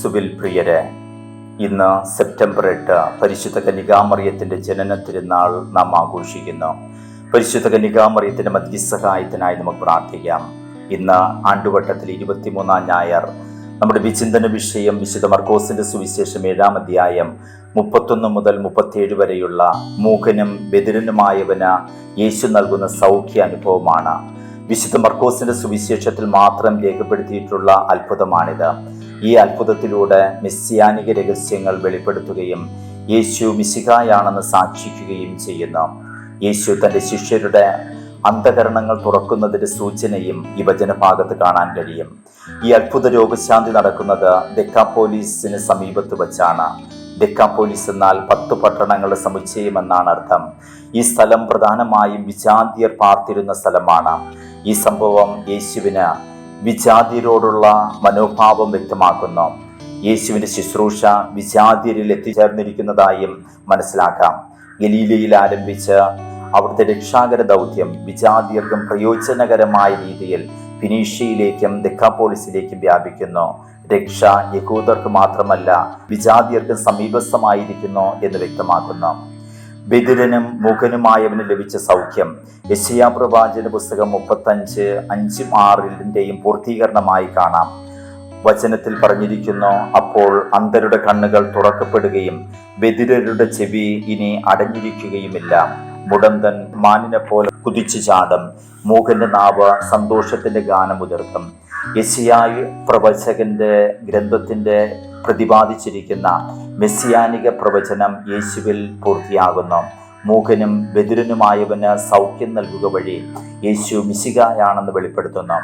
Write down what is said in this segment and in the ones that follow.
ക്രിസ്തുവിൽ പ്രിയരെ ഇന്ന് സെപ്റ്റംബർ എട്ട് പരിശുദ്ധ കന്യകാമറിയത്തിന്റെ ജനന തിരുനാൾ നാം ആഘോഷിക്കുന്നു. പരിശുദ്ധ കന്യകാമറിയത്തിന്റെ മധ്യസഹായത്തിനായി നമുക്ക് പ്രാർത്ഥിക്കാം. ഇന്ന് ആണ്ടുവട്ടത്തിൽ ഇരുപത്തിമൂന്നാം ഞായർ നമ്മുടെ വിചിന്തന വിഷയം വിശുദ്ധ മർക്കോസിന്റെ സുവിശേഷം ഏഴാം അധ്യായം മുപ്പത്തൊന്ന് മുതൽ മുപ്പത്തിയേഴ് വരെയുള്ള മൂകനും ബദിരനുമായവന് യേശു നൽകുന്ന സൗഖ്യ അനുഭവമാണ് വിശുദ്ധ മർക്കോസിന്റെ സുവിശേഷത്തിൽ മാത്രം രേഖപ്പെടുത്തിയിട്ടുള്ള അത്ഭുതമാണിത്. ഈ അത്ഭുതത്തിലൂടെ മെസ്സിയാനിക രഹസ്യങ്ങൾ വെളിപ്പെടുത്തുകയും യേശു മിശികായാണെന്ന് സാക്ഷിക്കുകയും ചെയ്യുന്നു. യേശു തന്റെ ശിഷ്യരുടെ അന്ധകരണങ്ങൾ തുറക്കുന്നതിന്റെ സൂചനയും ഈ വചനഭാഗത്ത് കാണാൻ കഴിയും. ഈ അത്ഭുത രോഗശാന്തി നടക്കുന്നത് ദെക്കാപോലീസിന് സമീപത്ത് വച്ചാണ്. ദെക്കാപോലിസ് എന്നാൽ പത്ത് പട്ടണങ്ങളുടെ സമുച്ചയം എന്നാണ് അർത്ഥം. ഈ സ്ഥലം പ്രധാനമായും വിജാന്തിയർ പാർത്തിരുന്ന സ്ഥലമാണ്. ഈ സംഭവം യേശുവിന് വിജാതിയരോടുള്ള മനോഭാവം വ്യക്തമാക്കുന്നു. യേശുവിന്റെ ശുശ്രൂഷ വിജാതിയരിൽ എത്തിച്ചേർന്നിരിക്കുന്നതായും മനസ്സിലാക്കാം. ഗലീലയിൽ ആരംഭിച്ച് അവിടുത്തെ രക്ഷാകര ദൗത്യം വിജാതിയർക്കും പ്രയോജനകരമായ രീതിയിൽ ഫിനീഷ്യയിലേക്കും ദക്കാപോളിസിലേക്കും വ്യാപിക്കുന്നു. രക്ഷ യഹൂദർക്ക് മാത്രമല്ല വിജാതിയർക്കും സമീപസ്ഥമായിരിക്കുന്നു എന്ന് വ്യക്തമാക്കുന്നു. ബദിരനും മുഖനുമായവന് ലഭിച്ച സൗഖ്യം. യശയാ പ്രവാചന പുസ്തകം മുപ്പത്തഞ്ച് അഞ്ചും ആറിന്റെയും പൂർത്തീകരണമായി കാണാം. വചനത്തിൽ പറഞ്ഞിരിക്കുന്നു അപ്പോൾ അന്തരുടെ കണ്ണുകൾ തുറക്കപ്പെടുകയും ബദിരരുടെ ചെവി ഇനി അടഞ്ഞിരിക്കുകയുമില്ല. മുടന്തൻ മാനിനെ പോലെ കുതിച്ചു ചാടും മൂകന്റെ നാവ് സന്തോഷത്തിന്റെ ഗാനമുതിർക്കും യശയായ് പ്രവചകന്റെ ഗ്രന്ഥത്തിന്റെ പ്രതിപാദിച്ചിരിക്കുന്ന മെസ്സിയാനിക പ്രവചനം യേശുവിൽ പൂർത്തിയാകുന്നു. മൂകനും ബദിരനുമായവന് സൗഖ്യം നൽകുക വഴി യേശു മിശികായാണെന്ന് വെളിപ്പെടുത്തുന്നു.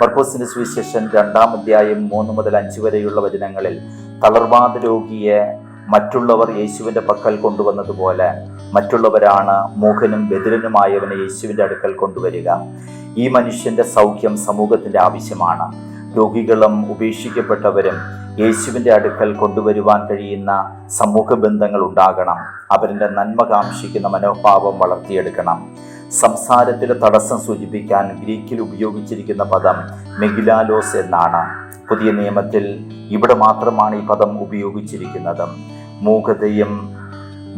പർപ്പോസിന്റെ സുവിശേഷൻ രണ്ടാം അധ്യായം മൂന്ന് മുതൽ അഞ്ച് വരെയുള്ള വചനങ്ങളിൽ തളർവാദ രോഗിയെ മറ്റുള്ളവർ യേശുവിന്റെ പക്കൽ കൊണ്ടുവന്നതുപോലെ മറ്റുള്ളവരാണ് മൂഖനും ബദിരനുമായവനെ യേശുവിന്റെ അടുക്കൽ കൊണ്ടുവരിക. ഈ മനുഷ്യന്റെ സൗഖ്യം സമൂഹത്തിന്റെ ആവശ്യമാണ്. രോഗികളും ഉപേക്ഷിക്കപ്പെട്ടവരും യേശുവിന്റെ അടുക്കൽ കൊണ്ടുവരുവാൻ കഴിയുന്ന സമൂഹ ബന്ധങ്ങൾ ഉണ്ടാകണം. അവരുടെ നന്മ കാക്ഷിക്കുന്ന മനോഭാവം വളർത്തിയെടുക്കണം. സംസാരത്തിലെ തടസ്സം സൂചിപ്പിക്കാൻ ഗ്രീക്കിൽ ഉപയോഗിച്ചിരിക്കുന്ന പദം മെഗിലാലോസ് എന്നാണ്. പുതിയ നിയമത്തിൽ ഇവിടെ മാത്രമാണ് ഈ പദം ഉപയോഗിച്ചിരിക്കുന്നത്. മൂകതയും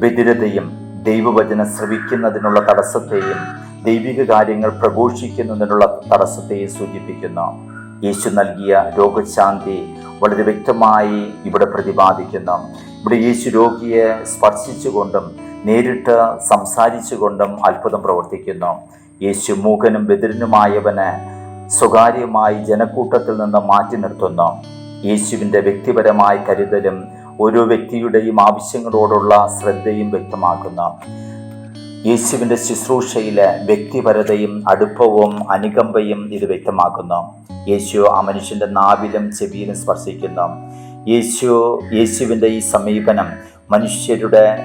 ബദിരതയും ദൈവവചന ശ്രവിക്കുന്നതിനുള്ള തടസ്സത്തെയും ദൈവിക കാര്യങ്ങൾ പ്രഘോഷിക്കുന്നതിനുള്ള തടസ്സത്തെയും സൂചിപ്പിക്കുന്നു. യേശു നൽകിയ രോഗശാന്തി വളരെ വ്യക്തമായി ഇവിടെ പ്രതിപാദിക്കുന്നു. ഇവിടെ യേശു രോഗിയെ സ്പർശിച്ചുകൊണ്ടും നേരിട്ട് സംസാരിച്ചുകൊണ്ടും അത്ഭുതം പ്രവർത്തിക്കുന്നു. യേശു മൂകനും ബദിരനുമായവന് സ്വകാര്യമായി ജനക്കൂട്ടത്തിൽ നിന്ന് മാറ്റി നിർത്തുന്നു. യേശുവിന്റെ വ്യക്തിപരമായ കരുതലും ഓരോ വ്യക്തിയുടെയും ആവശ്യങ്ങളോടുള്ള ശ്രദ്ധയും വ്യക്തമാക്കുന്നു. യേശുവിന്റെ ശുശ്രൂഷയിലെ വ്യക്തിപരതയും അടുപ്പവും അനുകമ്പയും ഇത് വ്യക്തമാക്കുന്നു. യേശു ആ മനുഷ്യന്റെ നാവിലും ചെവിയിലും സ്പർശിക്കുന്നു. യേശു യേശുവിന്റെ ഈ സമീപനം മനുഷ്യരുടെ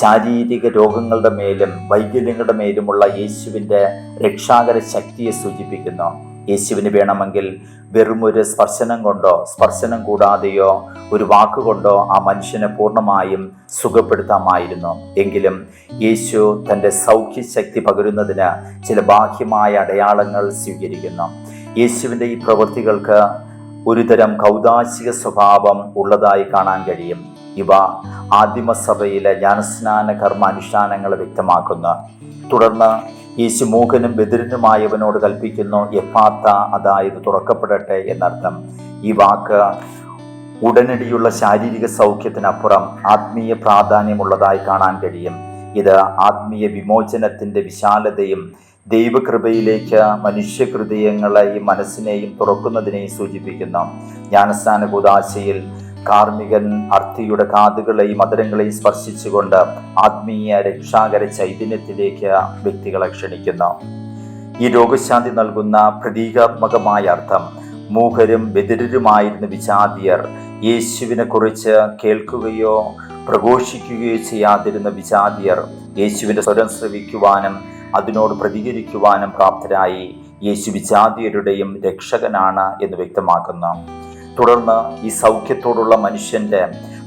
ശാരീരിക രോഗങ്ങളുടെ മേലും വൈകല്യങ്ങളുടെ മേലുമുള്ള യേശുവിന്റെ രക്ഷാകര ശക്തിയെ സൂചിപ്പിക്കുന്നു. യേശുവിന് വേണമെങ്കിൽ വെറും ഒരു സ്പർശനം കൊണ്ടോ സ്പർശനം കൂടാതെയോ ഒരു വാക്കുകൊണ്ടോ ആ മനുഷ്യനെ പൂർണമായും സുഖപ്പെടുത്താമായിരുന്നു. എങ്കിലും യേശു തന്റെ സൗഖ്യശക്തി പകരുന്നതിന് ചില ബാഹ്യമായ അടയാളങ്ങൾ സ്വീകരിക്കുന്നു. യേശുവിന്റെ ഈ പ്രവൃത്തികൾക്ക് ഒരുതരം കൗതാശിക സ്വഭാവം ഉള്ളതായി കാണാൻ കഴിയും. ഇവ ആദിമസഭയിലെ ജ്ഞാനസ്നാന കർമ്മ അനുഷ്ഠാനങ്ങൾ വ്യക്തമാക്കുന്നു. തുടർന്ന് യേശു മൂകനും ബദിരനുമായവനോട് കൽപ്പിക്കുന്നു എഫാത്ത അതായത് തുറക്കപ്പെടട്ടെ എന്നർത്ഥം. ഈ വാക്ക് ഉടനടിയുള്ള ശാരീരിക സൗഖ്യത്തിനപ്പുറം ആത്മീയ പ്രാധാന്യമുള്ളതായി കാണാൻ കഴിയും. ഇത് ആത്മീയ വിമോചനത്തിന്റെ വിശാലതയും ദൈവകൃപയിലേക്ക് മനുഷ്യഹൃദയങ്ങളെയും മനസ്സിനെയും തുറക്കുന്നതിനെയും സൂചിപ്പിക്കുന്നു. ജ്ഞാനസ്ഥാന കൂതാശയിൽ കാർമികൻ അർത്ഥിയുടെ കാതുകളെയും മധുരങ്ങളെയും സ്പർശിച്ചുകൊണ്ട് ആത്മീയ രക്ഷാകര ചൈതന്യത്തിലേക്ക് വ്യക്തികളെ ക്ഷണിക്കുന്നു. ഈ രോഗശാന്തി നൽകുന്ന പ്രതീകാത്മകമായ അർത്ഥം മൂഹരും ബദിരരുമായിരുന്ന വിജാതിയർ യേശുവിനെ കുറിച്ച് കേൾക്കുകയോ പ്രഘോഷിക്കുകയോ ചെയ്യാതിരുന്ന വിജാതിയർ യേശുവിന്റെ സ്വരം ശ്രവിക്കുവാനും അതിനോട് പ്രതികരിക്കുവാനും പ്രാപ്തരായി യേശു വിജാതിയരുടെയും രക്ഷകനാണ് എന്ന് വ്യക്തമാക്കുന്നു. തുടർന്ന് ഈ സൗഖ്യത്തോടുള്ള മനുഷ്യന്റെ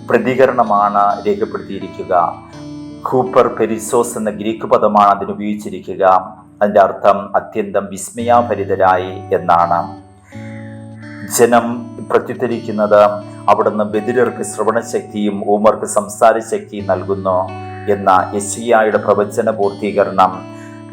പ്രതികരണമാണ് രേഖപ്പെടുത്തിയിരിക്കുക. ഹൂപ്പർ പെരിസോസ് എന്ന ഗ്രീക്ക് പദമാണ് അതിന് ഉപയോഗിച്ചിരിക്കുക. അതിന്റെ അർത്ഥം അത്യന്തം വിസ്മയാഭരിതരായി എന്നാണ്. ജനം പ്രത്യുത്തരിക്കുന്നത് അവിടുന്ന് ബദിരർക്ക് ശ്രവണശക്തിയും ഊമർക്ക് സംസാര ശക്തിയും നൽകുന്നു എന്ന യശിയായുടെ പ്രവചന പൂർത്തീകരണം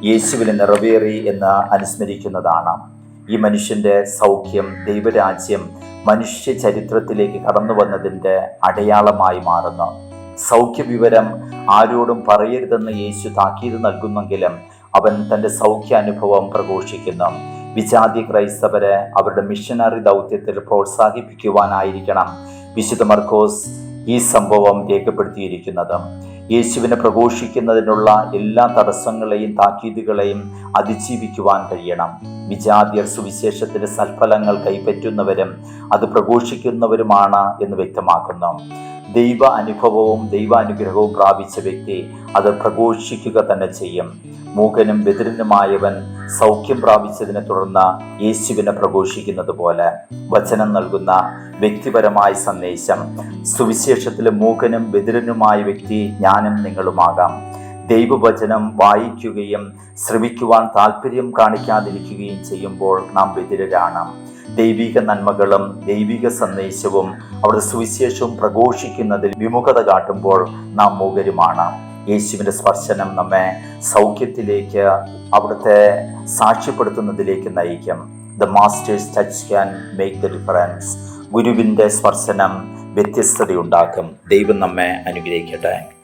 യേശുവിന് നിറവേറി എന്ന് അനുസ്മരിക്കുന്നതാണ്. ഈ മനുഷ്യന്റെ സൗഖ്യം ദൈവരാജ്യം മനുഷ്യ ചരിത്രത്തിലേക്ക് കടന്നു വന്നതിന്റെ അടയാളമായി മാറുന്നു. സൗഖ്യവിവരം ആരോടും പറയരുതെന്ന് യേശു താക്കീത് നൽകുന്നെങ്കിലും അവൻ തന്റെ സൗഖ്യ അനുഭവം പ്രഘോഷിക്കുന്നു. വിജാതി ക്രൈസ്തവരെ അവരുടെ മിഷനറി ദൗത്യത്തിൽ പ്രോത്സാഹിപ്പിക്കുവാനായിരിക്കണം വിശുദ്ധ മർക്കോസ് ഈ സംഭവം രേഖപ്പെടുത്തിയിരിക്കുന്നത്. യേശുവിനെ പ്രഘോഷിക്കുന്നതിനുള്ള എല്ലാ തടസ്സങ്ങളെയും താക്കീതുകളെയും അതിജീവിക്കുവാൻ കഴിയണം. വിജാതിയർ സുവിശേഷത്തിന്റെ സൽഫലങ്ങൾ കൈപ്പറ്റുന്നവരും അത് പ്രഘോഷിക്കുന്നവരുമാണ് എന്ന് വ്യക്തമാക്കുന്നു. ദൈവ അനുഭവവും ദൈവാനുഗ്രഹവും പ്രാപിച്ച വ്യക്തി അത് പ്രഘോഷിക്കുക തന്നെ ചെയ്യും. മൂകനും ബദിരനുമായവൻ സൗഖ്യം പ്രാപിച്ചതിനെ തുടർന്ന് യേശുവിനെ പ്രഘോഷിക്കുന്നത് പോലെ വചനം നൽകുന്ന വ്യക്തിപരമായ സന്ദേശം. സുവിശേഷത്തിൽ മൂകനും ബദിരനുമായ വ്യക്തി ഞാനും നിങ്ങളുമാകാം. ദൈവവചനം വായിക്കുകയും ശ്രമിക്കുവാൻ താല്പര്യം കാണിക്കാതിരിക്കുകയും ചെയ്യുമ്പോൾ നാം ബദിരരാണ് ദൈവിക നന്മകളും ദൈവിക സന്ദേശവും അവിടെ സുവിശേഷവും പ്രഘോഷിക്കുന്നതിൽ വിമുഖത കാട്ടുമ്പോൾ നാം മൂകരുമാണ്. യേശുവിന്റെ സ്പർശനം നമ്മെ സൗഖ്യത്തിലേക്ക് അവിടുത്തെ സാക്ഷ്യപ്പെടുത്തുന്നതിലേക്ക് നയിക്കും. The master's touch can make the difference ഗുരുവിന്റെ സ്പർശനം വ്യത്യസ്തതയുണ്ടാക്കും. ദൈവം നമ്മെ അനുഗ്രഹിക്കട്ടെ.